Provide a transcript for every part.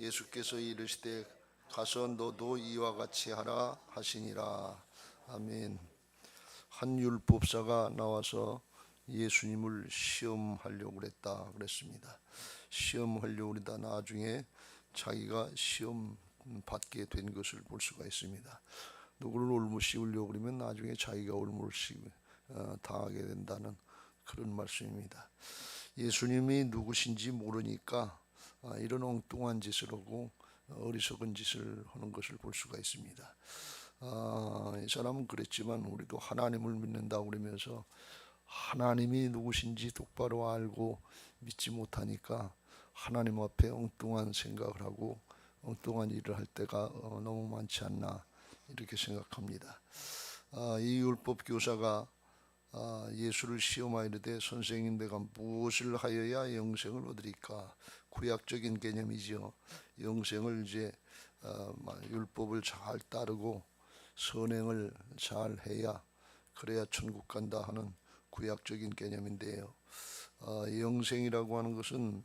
예수께서 이르시되 가서 너도 이와 같이 하라 하시니라. 아멘. 한 율법사가 나와서 예수님을 시험하려고 그랬다 그랬습니다. 시험하려고 그러다 나중에 자기가 시험 받게 된 것을 볼 수가 있습니다. 누구를 올무시우려고 그러면 나중에 자기가 올무시 어, 당하게 된다는 그런 말씀입니다. 예수님이 누구신지 모르니까 아, 이런 엉뚱한 짓을 하고 어리석은 짓을 하는 것을 볼 수가 있습니다. 아, 이 사람은 그랬지만 우리도 하나님을 믿는다고 그러면서 하나님이 누구신지 똑바로 알고 믿지 못하니까 하나님 앞에 엉뚱한 생각을 하고 엉뚱한 일을 할 때가 어, 너무 많지 않나 이렇게 생각합니다. 아, 이 율법 교사가 아, 예수를 시험하이르되 선생님 내가 무엇을 하여야 영생을 얻으리까 구약적인 개념이지요. 영생을 이제 어, 막 율법을 잘 따르고 선행을 잘 해야 그래야 천국 간다 하는 구약적인 개념인데요. 어, 영생이라고 하는 것은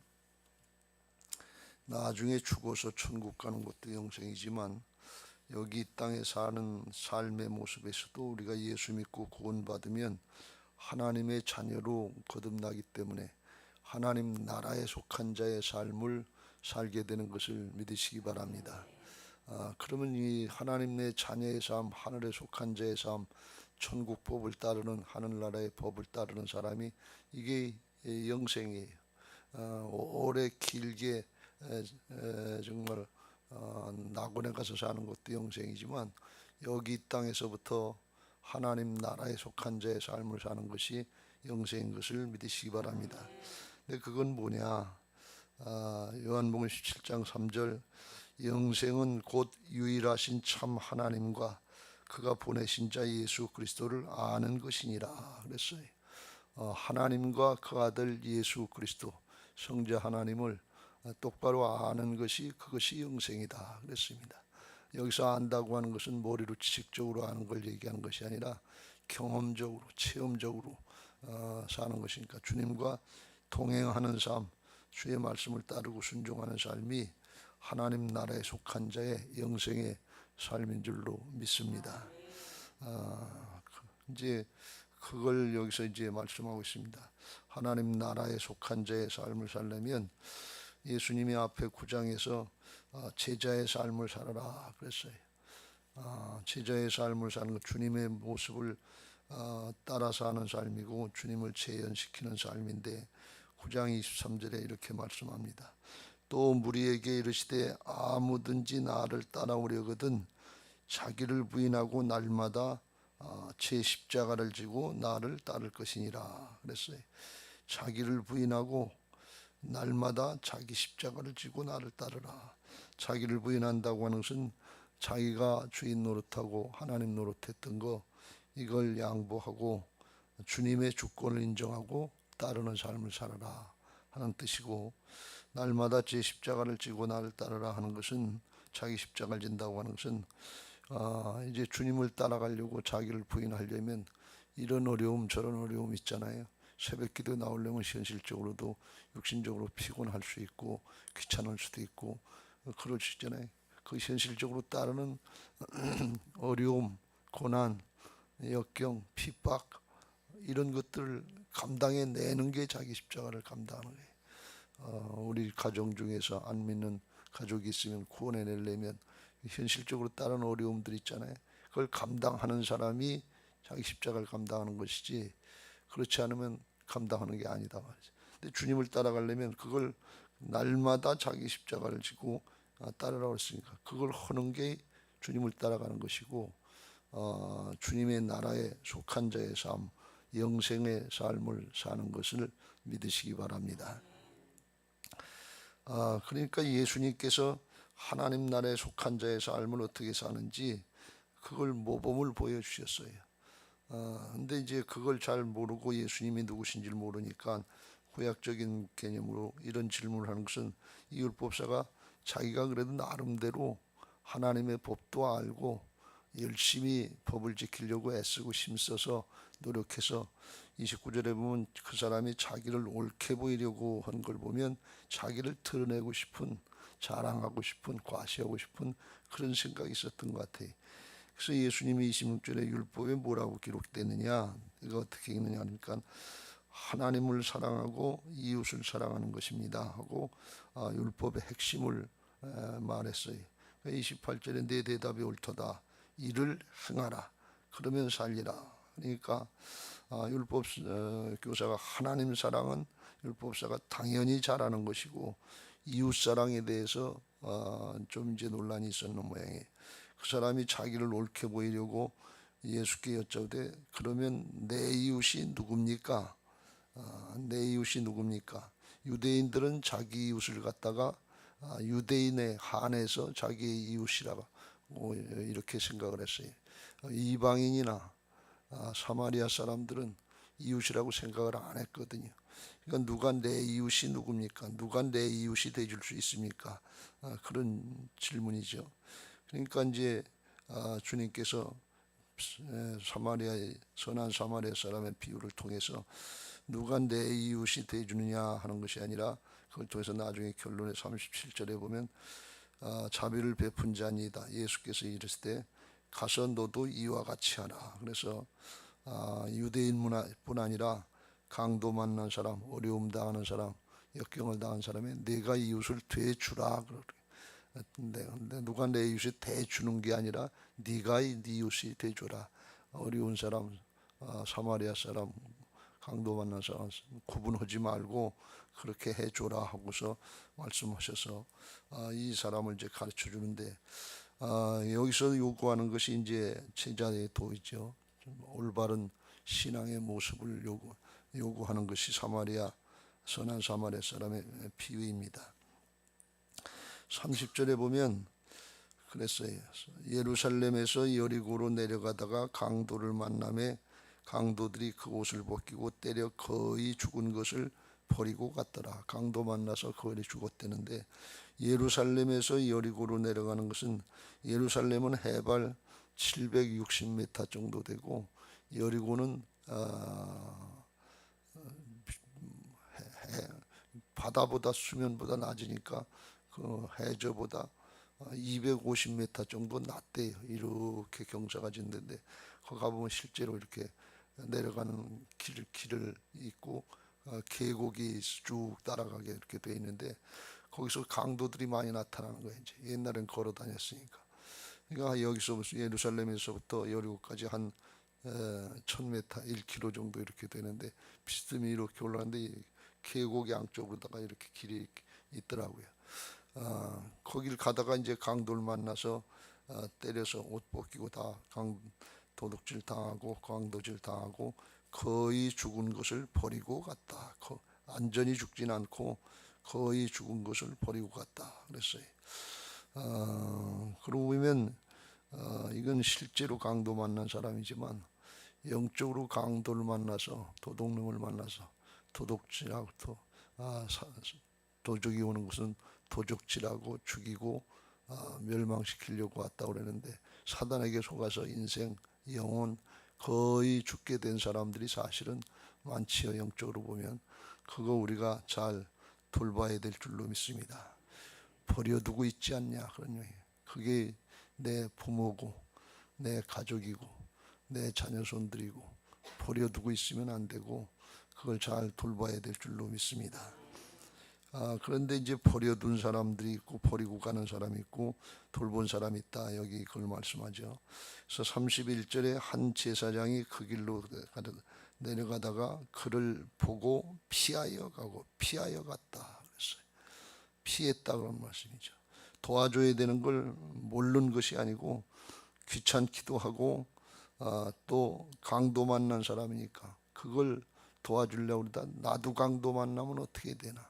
나중에 죽어서 천국 가는 것도 영생이지만 여기 이 땅에 사는 삶의 모습에서도 우리가 예수 믿고 구원받으면 하나님의 자녀로 거듭나기 때문에 하나님 나라에 속한 자의 삶을 살게 되는 것을 믿으시기 바랍니다. 아, 그러면 이 하나님 내 자녀의 삶, 하늘에 속한 자의 삶, 천국 법을 따르는 하늘나라의 법을 따르는 사람이 이게 영생이에요. 어, 오래 길게 에, 에, 정말 어, 낙원에 가서 사는 것도 영생이지만 여기 이 땅에서부터 하나님 나라에 속한 자의 삶을 사는 것이 영생인 것을 믿으시기 바랍니다. 근데 그건 뭐냐? 아, 요한복음 17장 3절 영생은 곧 유일하신 참 하나님과 그가 보내신 자 예수 그리스도를 아는 것이니라 그랬어요. 어, 하나님과 그 아들 예수 그리스도 성자 하나님을 똑바로 아는 것이 그것이 영생이다 그랬습니다. 여기서 안다고 하는 것은 머리로 지식적으로 아는 걸 얘기하는 것이 아니라 경험적으로 체험적으로 어, 사는 것이니까 주님과 동행하는 삶, 주의 말씀을 따르고 순종하는 삶이 하나님 나라에 속한 자의 영생의 삶인 줄로 믿습니다. 아, 그- 이제 그걸 여기서 이제 말씀하고 있습니다. 하나님 나라에 속한 자의 삶을 살려면 예수님이 앞에 구장에서 아, 제자의 삶을 살아라 그랬어요. 아, 제자의 삶을 사는 것, 주님의 모습을 아, 따라 사는 삶이고 주님을 재현시키는 삶인데 9장 23절에 이렇게 말씀합니다. 또 무리에게 이르시되 아무든지 나를 따라오려거든 자기를 부인하고 날마다 아, 제 십자가를 지고 나를 따를 것이니라 그랬어요. 자기를 부인하고 날마다 자기 십자가를 지고 나를 따르라. 자기를 부인한다고 하는 것은 자기가 주인 노릇하고 하나님 노릇했던 거 이걸 양보하고 주님의 주권을 인정하고 따르는 삶을 살아라 하는 뜻이고 날마다 제 십자가를 지고 나를 따르라 하는 것은 자기 십자가를 진다고 하는 것은 아, 이제 주님을 따라가려고 자기를 부인하려면 이런 어려움 저런 어려움 있잖아요. 새벽 기도 나오려면 현실적으로도 육신적으로 피곤할 수 있고 귀찮을 수도 있고 그럴 수 있잖아요. 그 현실적으로 따르는 어려움, 고난, 역경, 핍박 이런 것들을 감당해 내는 게 자기 십자가를 감당하는 거예요. 어, 우리 가정 중에서 안 믿는 가족이 있으면 구원해 내려면 현실적으로 따른 어려움들 있잖아요. 그걸 감당하는 사람이 자기 십자가를 감당하는 것이지 그렇지 않으면 감당하는 게 아니다 말이죠. 근데 주님을 따라가려면 그걸 날마다 자기 십자가를 지고 아, 따르라고 했으니까 그걸 하는 게 주님을 따라가는 것이고 어, 주님의 나라에 속한 자의 삶, 영생의 삶을 사는 것을 믿으시기 바랍니다. 아, 그러니까 예수님께서 하나님 나라에 속한 자의 삶을 어떻게 사는지 그걸 모범을 보여주셨어요. 아, 근데 이제 그걸 잘 모르고 예수님이 누구신지를 모르니까 구약적인 개념으로 이런 질문을 하는 것은 이 율법사가 자기가 그래도 나름대로 하나님의 법도 알고 열심히 법을 지키려고 애쓰고 힘써서 노력해서 29절에 보면 그 사람이 자기를 옳게 보이려고 한 걸 보면 자기를 드러내고 싶은 자랑하고 싶은 과시하고 싶은 그런 생각이 있었던 것 같아요. 그래서 예수님이 26절에 율법에 뭐라고 기록됐느냐 이거 어떻게 읽느냐 하니까 하나님을 사랑하고 이웃을 사랑하는 것입니다 하고 아, 율법의 핵심을 에, 말했어요. 28절에 내 대답이 옳도다 이를 행하라 그러면 살리라 그러니까 아, 율법 어, 교사가 하나님 사랑은 율법사가 당연히 잘하는 것이고 이웃 사랑에 대해서 어, 좀 이제 논란이 있었는 모양이에요. 그 사람이 자기를 옳게 보이려고 예수께 여쭤되 그러면 내 이웃이 누굽니까? 아, 내 이웃이 누굽니까? 유대인들은 자기 이웃을 갖다가 아, 유대인에 한해서 자기의 이웃이라고 뭐 이렇게 생각을 했어요. 어, 이방인이나 아, 사마리아 사람들은 이웃이라고 생각을 안 했거든요. 그러니까 누가 내 이웃이 누굽니까? 누가 내 이웃이 돼줄 수 있습니까? 아, 그런 질문이죠. 그러니까 이제 아, 주님께서 에, 사마리아의 선한 사마리아 사람의 비유를 통해서 누가 내 이웃이 돼주느냐 하는 것이 아니라 그걸 통해서 나중에 결론의 37절에 보면 아, 자비를 베푼 자니다 예수께서 이르실 때 가서 너도 이와 같이 하라. 그래서 아, 유대인 문화뿐 아니라 강도 만난 사람, 어려움 당하는 사람, 역경을 당한 사람에 내가 이웃을 되주라. 근데 누가 내 이웃이 대주는 게 아니라 네가 이- 네 이웃이 대줘라. 어려운 사람, 아, 사마리아 사람, 강도 만난 사람 구분하지 말고 그렇게 해줘라 하고서 말씀하셔서 아, 이 사람을 이제 가르쳐 주는데 아, 여기서 요구하는 것이 이제 제자의 도이죠. 좀 올바른 신앙의 모습을 요구 요구하는 것이 사마리아 선한 사마리아 사람의 비유입니다. 30절에 보면 그랬어요. 예루살렘에서 여리고로 내려가다가 강도를 만남에 강도들이 그 옷을 벗기고 때려 거의 죽은 것을 버리고 갔더라. 강도 만나서 거의 죽었대는데 예루살렘에서 여리고로 내려가는 것은 예루살렘은 해발 760m 정도 되고 여리고는 아, 해- 해- 바다보다 수면보다 낮으니까 그 해저보다 250m 정도 낮대요. 이렇게 경사가 짓는데 거기 가보면 실제로 이렇게 내려가는 길, 길을 있고 어, 계곡이 쭉 따라가게 이렇게 돼 있는데 거기서 강도들이 많이 나타나는 거예요. 이제 옛날엔 걸어 다녔으니까. 그러니까 여기서 예루살렘에서부터 여리고까지 한 어, 1000m, 1km 정도 이렇게 되는데 비스듬히 이렇게 올라가는데 이 계곡 양쪽으로다가 이렇게 길이 있더라고요. 아, 거기를 가다가 이제 강도를 만나서 아, 때려서 옷 벗기고 다 강 도둑질 당하고 강도질 당하고 거의 죽은 것을 버리고 갔다. 거- 안전히 죽진 않고 거의 죽은 것을 버리고 갔다. 그랬어요. 아, 그러고 보면 어, 이건 실제로 강도 만난 사람이지만 영적으로 강도를 만나서 도둑놈을 만나서 도둑질하고 또 아, 사- 도적이 오는 것은 도적질하고 죽이고 아, 멸망시키려고 왔다 그러는데 사단에게 속아서 인생 영혼 거의 죽게 된 사람들이 사실은 많지요 영적으로 보면 그거 우리가 잘 돌봐야 될 줄로 믿습니다. 버려두고 있지 않냐 그런 얘기. 그게 내 부모고 내 가족이고 내 자녀 손들이고 버려두고 있으면 안 되고 그걸 잘 돌봐야 될 줄로 믿습니다. 아, 그런데 이제 버려둔 사람들이 있고 버리고 가는 사람이 있고 돌본 사람이 있다. 여기 그걸 말씀하죠. 그래서 31절에 한 제사장이 그 길로 가다- 내려가다가 그를 보고 피하여 가고 피하여 갔다. 그랬어요. 피했다 그런 말씀이죠. 도와줘야 되는 걸 모르는 것이 아니고 귀찮기도 하고 아, 또 강도 만난 사람이니까 그걸 도와주려고 그러다 나도 강도 만나면 어떻게 되나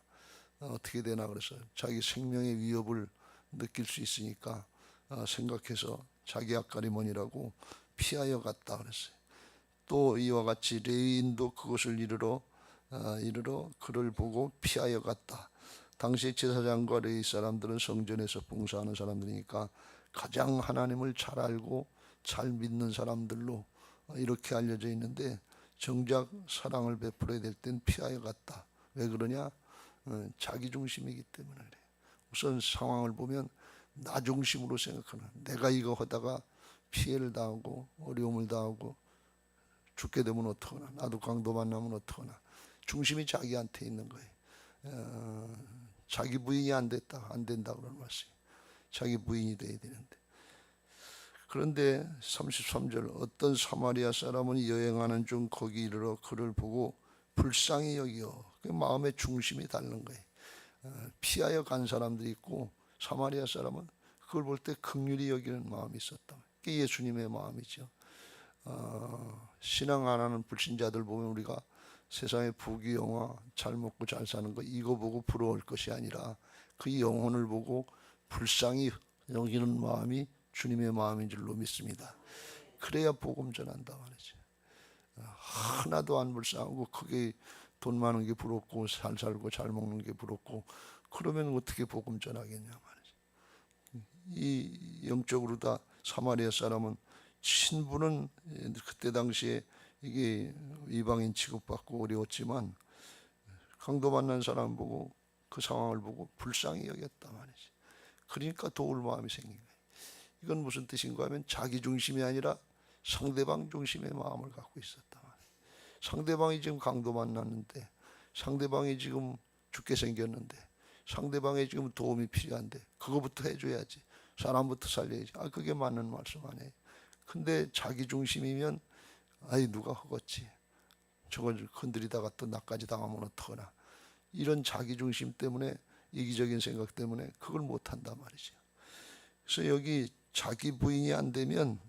어, 어떻게 되나 그래서 자기 생명의 위협을 느낄 수 있으니까 어, 생각해서 자기 앞가림원이라고 피하여 갔다 그랬어요. 또 이와 같이 레위인도 그것을 이르러 어, 이르러 그를 보고 피하여 갔다. 당시 제사장과 레위 사람들은 성전에서 봉사하는 사람들이니까 가장 하나님을 잘 알고 잘 믿는 사람들로 어, 이렇게 알려져 있는데 정작 사랑을 베풀어야 될 땐 피하여 갔다. 왜 그러냐? 어, 자기 중심이기 때문에 그래. 우선 상황을 보면 나 중심으로 생각하는 내가 이거 하다가 피해를 당하고 어려움을 당하고 죽게 되면 어떡하나 나도 강도 만나면 어떡하나 중심이 자기한테 있는 거예요. 어, 자기 부인이 안 됐다 안 된다 그런 말씀. 자기 부인이 돼야 되는데. 그런데 33절 어떤 사마리아 사람은 여행하는 중 거기 이르러 그를 보고 불쌍히 여기어 그 마음의 중심이 다른 거예요. 어, 피하여 간 사람들이 있고 사마리아 사람은 그걸 볼 때 극률이 여기는 마음이 있었다. 그게 예수님의 마음이죠. 어, 신앙 안 하는 불신자들 보면 우리가 세상의 부귀 영화 잘 먹고 잘 사는 거 이거 보고 부러울 것이 아니라 그 영혼을 보고 불쌍히 여기는 마음이 주님의 마음인 줄로 믿습니다. 그래야 복음 전한다 말이죠. 어, 하나도 안 불쌍하고 크게 돈 많은 게 부럽고 잘 살고 잘 먹는 게 부럽고 그러면 어떻게 복음 전하겠냐 말이죠. 이 영적으로 다 사마리아 사람은 신부는 그때 당시에 이게 이방인 취급받고 어려웠지만 강도 만난 사람 보고 그 상황을 보고 불쌍히 여겼다 말이지. 그러니까 도울 마음이 생긴 거예요. 이건 무슨 뜻인가 하면 자기 중심이 아니라 상대방 중심의 마음을 갖고 있었다. 상대방이 지금 강도 만났는데 상대방이 지금 죽게 생겼는데 상대방이 지금 도움이 필요한데 그거부터 해줘야지 사람부터 살려야지. 아 그게 맞는 말씀 아니에요. 근데 자기 중심이면 아이 누가 허겄지 저걸 건드리다가 또 나까지 당하면 어떡하나. 이런 자기 중심 때문에 이기적인 생각 때문에 그걸 못한단 말이죠. 그래서 여기 자기 부인이 안 되면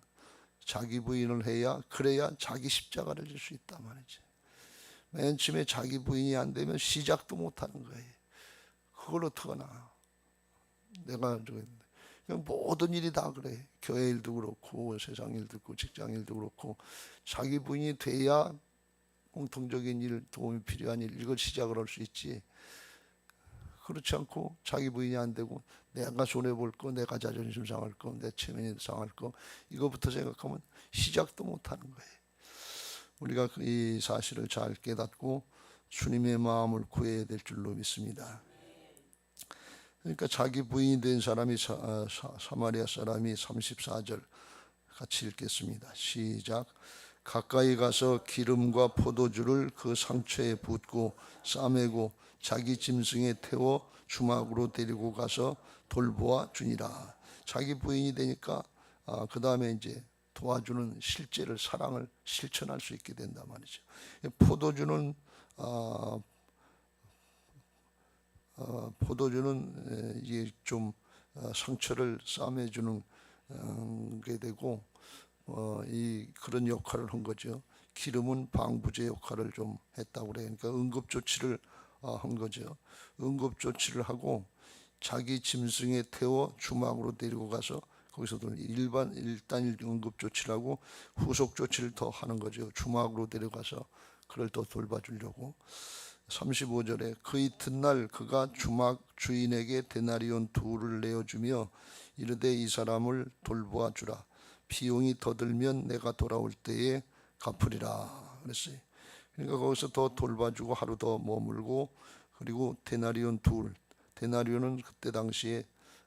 자기 부인을 해야 그래야 자기 십자가를 질 수 있단 말이죠 맨 처음에 자기 부인이 안 되면 시작도 못 하는 거예요. 그걸 어떡하나. 내가 저기 모든 일이 다 그래. 교회 일도 그렇고 세상 일도 그렇고 직장 일도 그렇고 자기 부인이 돼야 공통적인 일, 도움이 필요한 일 이걸 시작을 할 수 있지. 그렇지 않고 자기 부인이 안 되고 내가 손해 볼 거, 내가 자존심 상할 거, 내 체면이 상할 거 이거부터 생각하면 시작도 못 하는 거예요. 우리가 그이 사실을 잘 깨닫고 주님의 마음을 구해야 될 줄로 믿습니다. 그러니까 자기 부인이 된 사람이 사, 아, 사, 사 마리아 사람이 34절 같이 읽겠습니다. 시작. 가까이 가서 기름과 포도주를 그 상처에 붓고 싸매고 자기 짐승에 태워 주막으로 데리고 가서 돌보아 주니라. 자기 부인이 되니까 아, 그 다음에 이제 도와주는 실제를 사랑을 실천할 수 있게 된단 말이죠. 포도주는 아, 어, 포도주는 에, 이게 좀 어, 상처를 싸매주는 어, 게 되고 어, 이 그런 역할을 한 거죠. 기름은 방부제 역할을 좀 했다고. 그러니까 응급 조치를 어, 한 거죠. 응급 조치를 하고 자기 짐승에 태워 주막으로 데리고 가서 거기서도 일반 일단 응급 조치를 하고 후속 조치를 더 하는 거죠. 주막으로 데려가서 그를 더 돌봐주려고. 35절에 그 이튿날 그가 주막 주인에게 데나리온 둘을 내어주며 이르되 이 사람을 돌보아 주라 비용이 더 들면 내가 돌아올 때에 갚으리라 그랬어요. 그러니까 거기서 더 돌봐주고 하루 더 머물고 그리고 데나리온 둘 데나리온은 그때 당시에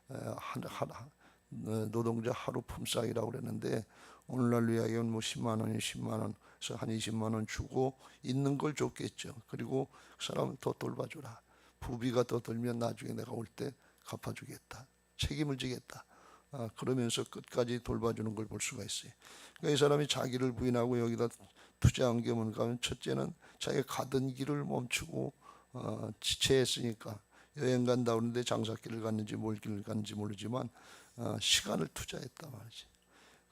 한, 한, 어, 노동자 하루 품삯이라고 그랬는데 오늘날 이야기는 뭐 10만 원이 10만 원에서 한 20만 원 주고 있는 걸 줬겠죠. 그리고 그 사람을 더 돌봐주라. 부비가 더 들면 나중에 내가 올 때 갚아주겠다. 책임을 지겠다. 아, 그러면서 끝까지 돌봐주는 걸 볼 수가 있어요. 그러니까 이 사람이 자기를 부인하고 여기다 투자한 게 뭔가 하면 첫째는 자기가 가던 길을 멈추고 어, 지체했으니까 여행 간다 그러는데 장사길을 갔는지 뭘 길을 갔는지 모르지만 어, 시간을 투자했다 말이지.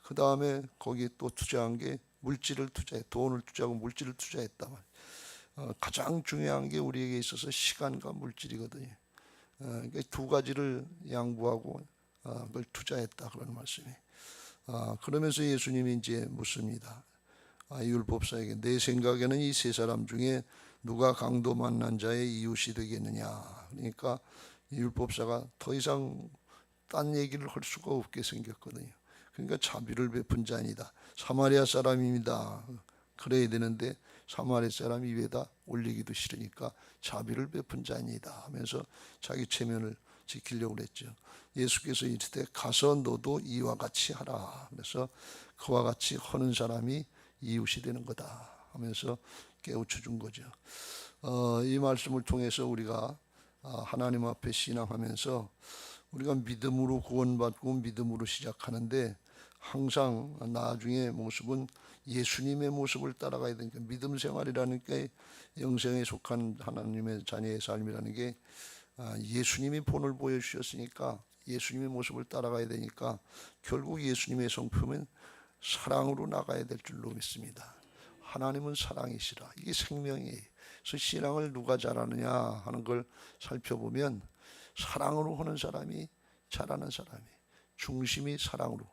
그 다음에 거기에 또 투자한 게 물질을 투자해 돈을 투자하고 물질을 투자했다 말. 어, 가장 중요한 게 우리에게 있어서 시간과 물질이거든요. 어, 그러니까 두 가지를 양보하고 어, 그걸 투자했다 그런 말씀이. 아, 그러면서 예수님이 이제 묻습니다. 아, 율법사에게 내 생각에는 이 세 사람 중에 누가 강도 만난 자의 이웃이 되겠느냐. 그러니까 율법사가 더 이상 딴 얘기를 할 수가 없게 생겼거든요. 그러니까 자비를 베푼 자입니다. 사마리아 사람입니다. 그래야 되는데 사마리아 사람 입에다 올리기도 싫으니까 자비를 베푼 자입니다 하면서 자기 체면을 지키려고 그랬죠. 예수께서 이르되 가서 너도 이와 같이 하라. 그래서 그와 같이 하는 사람이 이웃이 되는 거다 하면서 깨우쳐 준 거죠. 어, 이 말씀을 통해서 우리가 아, 하나님 앞에 신앙하면서 우리가 믿음으로 구원받고 믿음으로 시작하는데 항상 나중에 모습은 예수님의 모습을 따라가야 되니까 믿음 생활이라는 게 영생에 속한 하나님의 자녀의 삶이라는 게 아, 예수님이 본을 보여주셨으니까 예수님의 모습을 따라가야 되니까 결국 예수님의 성품은 사랑으로 나가야 될 줄로 믿습니다. 하나님은 사랑이시라. 이게 생명이에요. 그래서 신앙을 누가 잘하느냐 하는 걸 살펴보면 사랑으로 하는 사람이 잘하는 사람이 중심이 사랑으로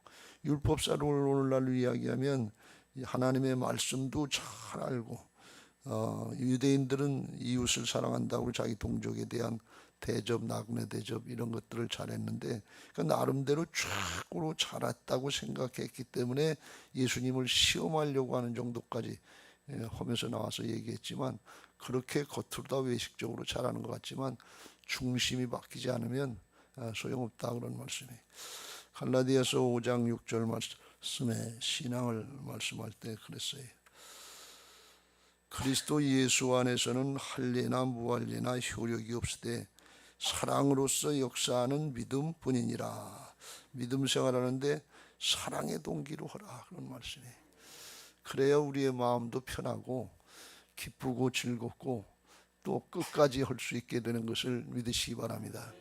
율법사를 오늘날 이야기하면 이 하나님의 말씀도 잘 알고 어, 유대인들은 이웃을 사랑한다고 자기 동족에 대한 대접, 나그네 대접 이런 것들을 잘했는데 그 나름대로 최고로 잘했다고 생각했기 때문에 예수님을 시험하려고 하는 정도까지 예, 하면서 나와서 얘기했지만 그렇게 겉으로 다 외식적으로 잘하는 것 같지만 중심이 바뀌지 않으면 아, 소용없다 그런 말씀이 갈라디아서 5장 6절 말씀에 신앙을 말씀할 때 그랬어요. 그리스도 예수 안에서는 할례나 무할례나 효력이 없으되 사랑으로서 역사하는 믿음뿐이니라. 믿음 생활하는데 사랑의 동기로 하라 그런 말씀이. 그래야 우리의 마음도 편하고 기쁘고 즐겁고 또 끝까지 할 수 있게 되는 것을 믿으시기 바랍니다.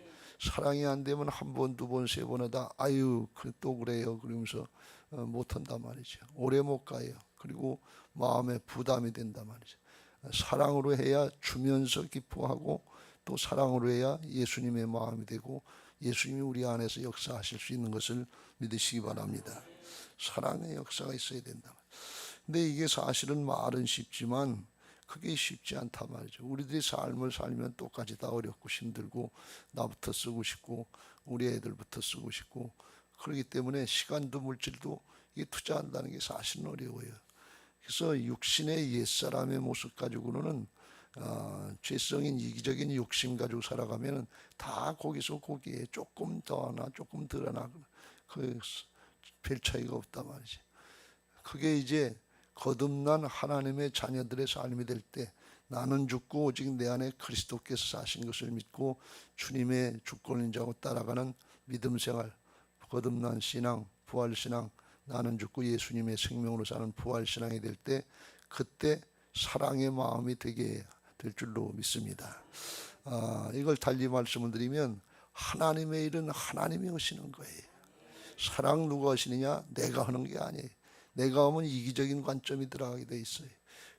사랑이 안 되면 한 번, 두 번, 세 번 하다 아유 그또 그래요 그러면서 어, 못 한단 말이죠. 오래 못 가요. 그리고 마음에 부담이 된단 말이죠. 사랑으로 해야 주면서 기뻐하고 또 사랑으로 해야 예수님의 마음이 되고 예수님이 우리 안에서 역사하실 수 있는 것을 믿으시기 바랍니다. 사랑의 역사가 있어야 된다. 근데 이게 사실은 말은 쉽지만 그게 쉽지 않단 말이죠. 우리들이 삶을 살면 똑같이 다 어렵고 힘들고 나부터 쓰고 싶고 우리 애들부터 쓰고 싶고 그렇기 때문에 시간도 물질도 이게 투자한다는 게 사실은 어려워요. 그래서 육신의 옛사람의 모습 가지고는 어, 죄성인 이기적인 욕심 가지고 살아가면은 다 거기서 거기에 조금 더 하나 조금 덜 하나 그 별 차이가 없단 말이지. 그게 이제 거듭난 하나님의 자녀들의 삶이 될 때 나는 죽고 오직 내 안에 그리스도께서 사신 것을 믿고 주님의 주권 인 자고 따라가는 믿음 생활, 거듭난 신앙, 부활 신앙, 나는 죽고 예수님의 생명으로 사는 부활 신앙이 될 때 그때 사랑의 마음이 되게 될 줄로 믿습니다. 아, 이걸 달리 말씀을 드리면 하나님의 일은 하나님이 하시는 거예요. 사랑 누가 하시느냐? 내가 하는 게 아니에요. 내가 하면 이기적인 관점이 들어가게 돼 있어요.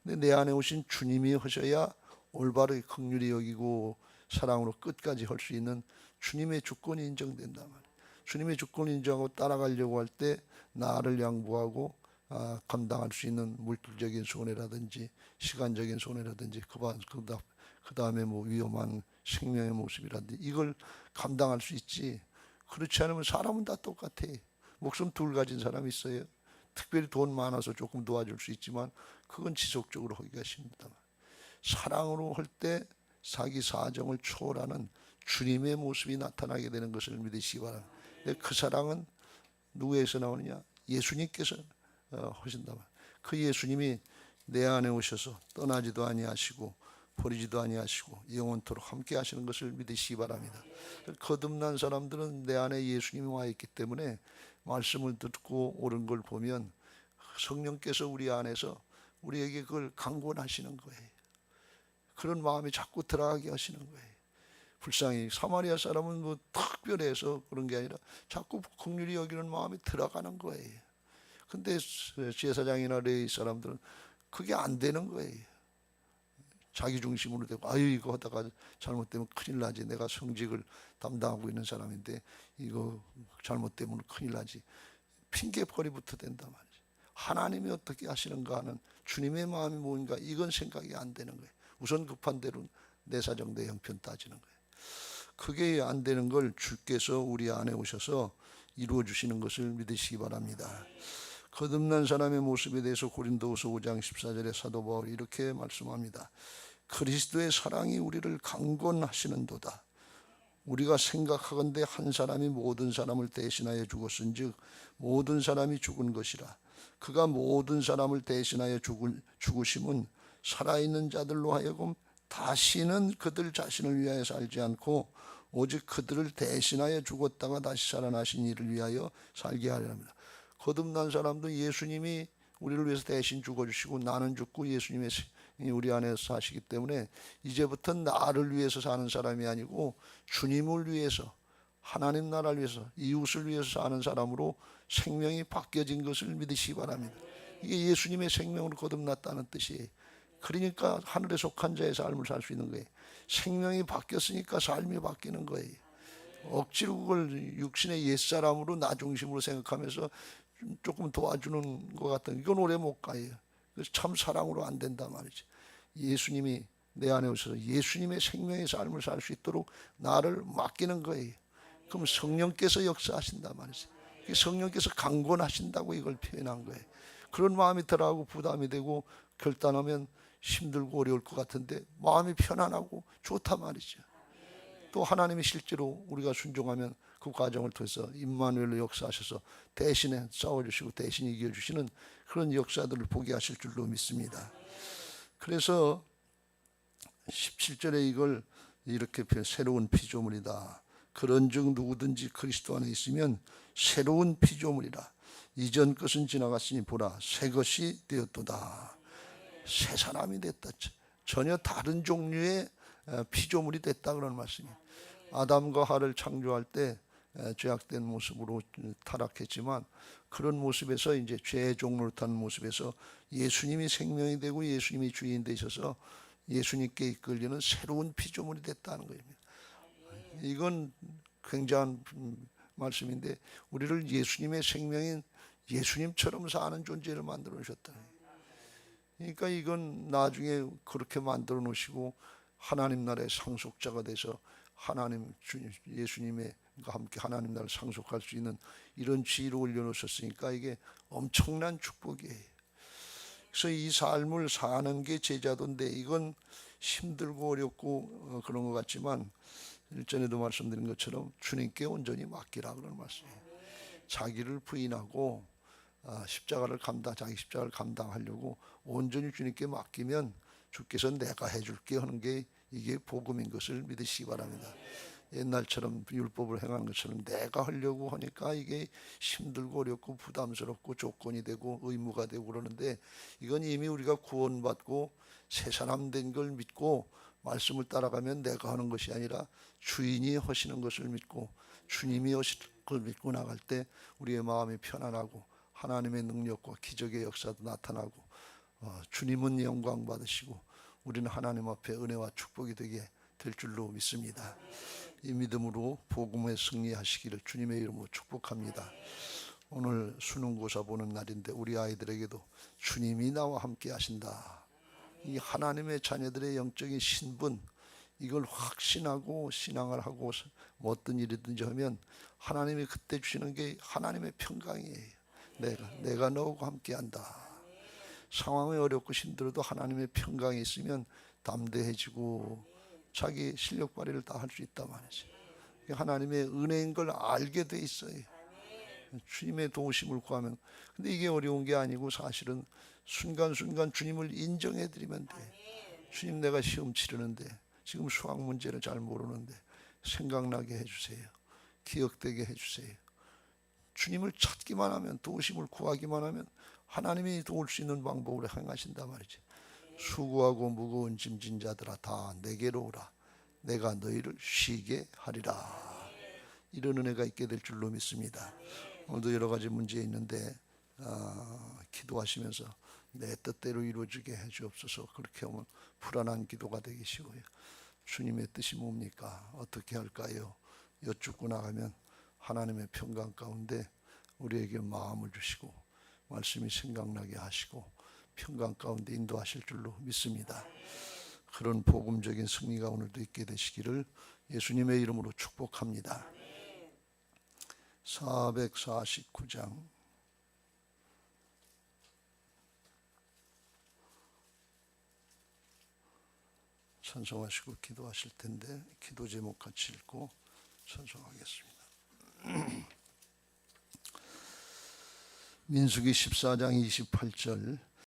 근데 내 안에 오신 주님이 하셔야 올바르게 긍휼히 여기고 사랑으로 끝까지 할 수 있는 주님의 주권이 인정된다 말이에요. 주님의 주권 인정하고 따라가려고 할 때 나를 양보하고 아, 감당할 수 있는 물질적인 손해라든지 시간적인 손해라든지 그 다음에 뭐 위험한 생명의 모습이라든지 이걸 감당할 수 있지. 그렇지 않으면 사람은 다 똑같아. 목숨 둘 가진 사람이 있어요. 특별히 돈 많아서 조금 도와줄 수 있지만 그건 지속적으로 하기가 힘들다. 사랑으로 할때 사기 사정을 초월하는 주님의 모습이 나타나게 되는 것을 믿으시기 바랍니다. 그 사랑은 누구에서 나오느냐? 예수님께서 어, 하신다. 그 예수님이 내 안에 오셔서 떠나지도 아니하시고 버리지도 아니하시고 영원토록 함께 하시는 것을 믿으시기 바랍니다. 거듭난 사람들은 내 안에 예수님이 와 있기 때문에 말씀을 듣고 옳은 걸 보면 성령께서 우리 안에서 우리에게 그걸 강권하시는 거예요. 그런 마음이 자꾸 들어가게 하시는 거예요. 불쌍히 사마리아 사람은 뭐 특별해서 그런 게 아니라 자꾸 긍휼히 여기는 마음이 들어가는 거예요. 근데 제사장이나 레이 사람들은 그게 안 되는 거예요. 자기 중심으로 되고 아유 이거 하다가 잘못되면 큰일 나지. 내가 성직을 담당하고 있는 사람인데 이거 잘못되면 큰일 나지. 핑계거리부터 된단 말이지. 하나님이 어떻게 하시는가 하는 주님의 마음이 뭔가 이건 생각이 안 되는 거예요. 우선 급한 대로 내 사정 내 형편 따지는 거예요. 그게 안 되는 걸 주께서 우리 안에 오셔서 이루어 주시는 것을 믿으시기 바랍니다 거듭난 사람의 모습에 대해서 고린도후서 5장 14절에 사도 바울이 이렇게 말씀합니다. 그리스도의 사랑이 우리를 강권하시는도다. 우리가 생각하건대 한 사람이 모든 사람을 대신하여 죽었은즉 모든 사람이 죽은 것이라 그가 모든 사람을 대신하여 죽을, 죽으심은 살아있는 자들로 하여금 다시는 그들 자신을 위하여 살지 않고 오직 그들을 대신하여 죽었다가 다시 살아나신 이를 위하여 살게 하려 합니다. 거듭난 사람도 예수님이 우리를 위해서 대신 죽어주시고 나는 죽고 예수님의 우리 안에서 사시기 때문에 이제부터 나를 위해서 사는 사람이 아니고 주님을 위해서 하나님 나라를 위해서 이웃을 위해서 사는 사람으로 생명이 바뀌어진 것을 믿으시기 바랍니다. 이게 예수님의 생명으로 거듭났다는 뜻이에요. 그러니까 하늘에 속한 자의 삶을 살 수 있는 거예요. 생명이 바뀌었으니까 삶이 바뀌는 거예요. 억지로 그걸 육신의 옛사람으로 나 중심으로 생각하면서 조금 도와주는 것 같은 이건 오래 못 가요. 그래서 참 사랑으로 안 된단 말이죠. 예수님이 내 안에 오셔서 예수님의 생명의 삶을 살 수 있도록 나를 맡기는 거예요. 그럼 성령께서 역사하신단 말이죠. 성령께서 강권하신다고 이걸 표현한 거예요. 그런 마음이 들어하고 부담이 되고 결단하면 힘들고 어려울 것 같은데 마음이 편안하고 좋단 말이죠. 또 하나님이 실제로 우리가 순종하면 그 과정을 통해서 임마누엘로 역사하셔서 대신에 싸워주시고 대신 이겨주시는 그런 역사들을 보게 하실 줄로 믿습니다. 그래서 17절에 이걸 이렇게 새로운 피조물이다. 그런즉 누구든지 그리스도 안에 있으면 새로운 피조물이라. 이전 것은 지나갔으니 보라 새 것이 되었도다. 새 사람이 됐다. 전혀 다른 종류의 피조물이 됐다 그런 말씀이에요. 아담과 하를 창조할 때 죄악된 모습으로 타락했지만 그런 모습에서 이제 죄의 종로를 타는 모습에서 예수님이 생명이 되고 예수님이 주인 되셔서 예수님께 이끌리는 새로운 피조물이 됐다는 겁니다. 이건 굉장한 말씀인데 우리를 예수님의 생명인 예수님처럼 사는 존재를 만들어 놓으셨다. 그러니까 이건 나중에 그렇게 만들어 놓으시고 하나님 나라의 상속자가 돼서 하나님 주님 예수님의 함께 하나님 나라를 상속할 수 있는 이런 지위로 올려놓으셨으니까 이게 엄청난 축복이에요. 그래서 이 삶을 사는 게 제자도인데 이건 힘들고 어렵고 어, 그런 것 같지만 일전에도 말씀드린 것처럼 주님께 온전히 맡기라 그런 말씀이에요. 자기를 부인하고 아, 십자가를 감당, 자기 십자가를 감당하려고 온전히 주님께 맡기면 주께서 내가 해줄게 하는 게 이게 복음인 것을 믿으시기 바랍니다. 옛날처럼 율법을 행하는 것처럼 내가 하려고 하니까 이게 힘들고 어렵고 부담스럽고 조건이 되고 의무가 되고 그러는데 이건 이미 우리가 구원받고 새 사람 된 걸 믿고 말씀을 따라가면 내가 하는 것이 아니라 주인이 하시는 것을 믿고 주님이 하실 걸 믿고 나갈 때 우리의 마음이 편안하고 하나님의 능력과 기적의 역사도 나타나고 어, 주님은 영광 받으시고 우리는 하나님 앞에 은혜와 축복이 되게 될 줄로 믿습니다. 이 믿음으로 복음에 승리하시기를 주님의 이름으로 축복합니다. 오늘 수능고사 보는 날인데 우리 아이들에게도 주님이 나와 함께 하신다. 이 하나님의 자녀들의 영적인 신분 이걸 확신하고 신앙을 하고 뭐 어떤 일이든지 하면 하나님이 그때 주시는 게 하나님의 평강이에요. 내가 내가 너하고 함께한다. 상황이 어렵고 힘들어도 하나님의 평강이 있으면 담대해지고 자기 실력 발휘를 다 할 수 있단 말이죠. 하나님의 은혜인 걸 알게 돼 있어요. 주님의 도우심을 구하면 근데 이게 어려운 게 아니고 사실은 순간순간 주님을 인정해 드리면 돼. 주님 내가 시험 치르는데 지금 수학 문제를 잘 모르는데 생각나게 해 주세요. 기억되게 해 주세요. 주님을 찾기만 하면 도우심을 구하기만 하면 하나님이 도울 수 있는 방법으로 행하신단 말이지. 수고하고 무거운 짐진 자들아 다 내게로 오라. 내가 너희를 쉬게 하리라. 이런 은혜가 있게 될 줄로 믿습니다. 오늘도 여러 가지 문제 있는데 어, 기도하시면서 내 뜻대로 이루어지게 해주옵소서. 그렇게 하면 불안한 기도가 되시고요. 주님의 뜻이 뭡니까? 어떻게 할까요? 여쭙고 나가면 하나님의 평강 가운데 우리에게 마음을 주시고 말씀이 생각나게 하시고 평강 가운데 인도하실 줄로 믿습니다. 그런 복음적인 승리가 오늘도 있게 되시기를 예수님의 이름으로 축복합니다. 449장 찬송하시고 기도하실 텐데 기도 제목 같이 읽고 찬송하겠습니다. 민수기 14장 28절